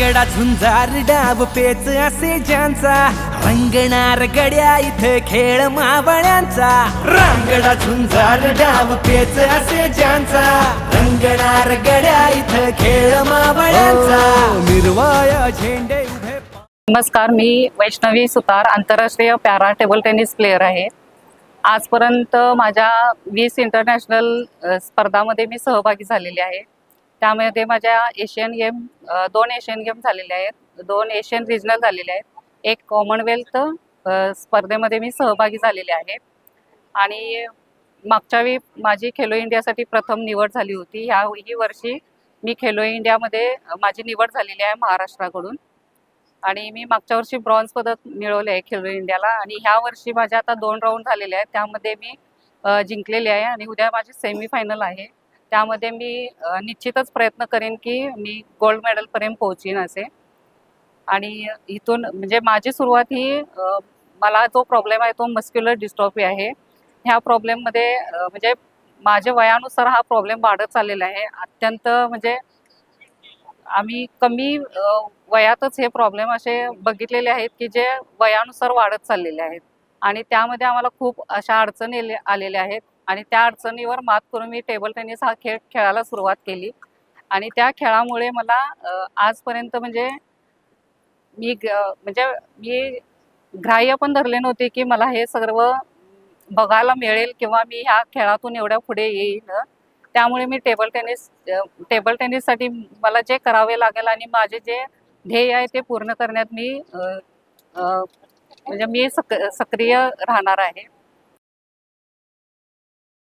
रांगडा झुंजार डाव पेच असे ज्यांचा. रंगणार गड्या इथे खेळ मावळ्यांचा. रांगडा झुंजार डाव पेच असे ज्यांचा. रंगणार गड्या इथे खेळ मावळ्यांचा. निर्वाया झेंडे उभे नमस्कार मी वैष्णवी सुतार आंतरराष्ट्रीय पॅरा टेबल टेनिस प्लेअर आहे. आजपर्यंत माझ्या वीस इंटरनॅशनल स्पर्धामध्ये मी सहभागी झालेली आहे. त्यामध्ये माझ्या एशियन गेम दोन एशियन गेम झालेले आहेत. दोन एशियन रिजनल झालेले आहेत. एक कॉमनवेल्थ स्पर्धेमध्ये मी सहभागी झालेले आहे. आणि मागच्या वेळी माझी खेलो इंडियासाठी प्रथम निवड झाली होती. ह्या ही वर्षी मी खेलो इंडियामध्ये माझी निवड झालेली आहे महाराष्ट्राकडून. आणि मी मागच्या वर्षी ब्रॉन्झ पदक मिळवले आहे खेलो इंडियाला. आणि ह्या वर्षी माझ्या आता दोन राऊंड झालेले आहेत. त्यामध्ये मी जिंकलेले आहे. आणि उद्या माझी सेमीफायनल आहे. त्यामध्ये मी निश्चितच प्रयत्न करेन की मी गोल्ड मेडलपर्यंत पोहोचीन असे. आणि इथून म्हणजे माझी सुरुवात ही मला जो प्रॉब्लेम आहे तो मस्क्युलर डिस्ट्रॉफी आहे. ह्या प्रॉब्लेममध्ये म्हणजे माझ्या वयानुसार हा प्रॉब्लेम वाढत चाललेला आहे. अत्यंत म्हणजे आम्ही कमी वयातच हे प्रॉब्लेम असे बघितलेले आहेत की जे वयानुसार वाढत चाललेले आहेत. आणि त्यामध्ये आम्हाला खूप अशा अडचणी आलेल्या आहेत. आणि त्या अडचणीवर मात करून मी टेबल टेनिस हा खेळ खेळायला सुरुवात केली. आणि त्या खेळामुळे मला आजपर्यंत म्हणजे मी ग- म्हणजे मी ग्राह्य पण धरले नव्हते की मला हे सर्व बघायला मिळेल किंवा मी ह्या खेळातून एवढ्या पुढे येईल. त्यामुळे मी टेबल टेनिस टेबल टेनिससाठी मला जे करावे लागेल आणि माझे जे ध्येय आहे ते पूर्ण करण्यात मी म्हणजे मी सक सक्रिय राहणार आहे.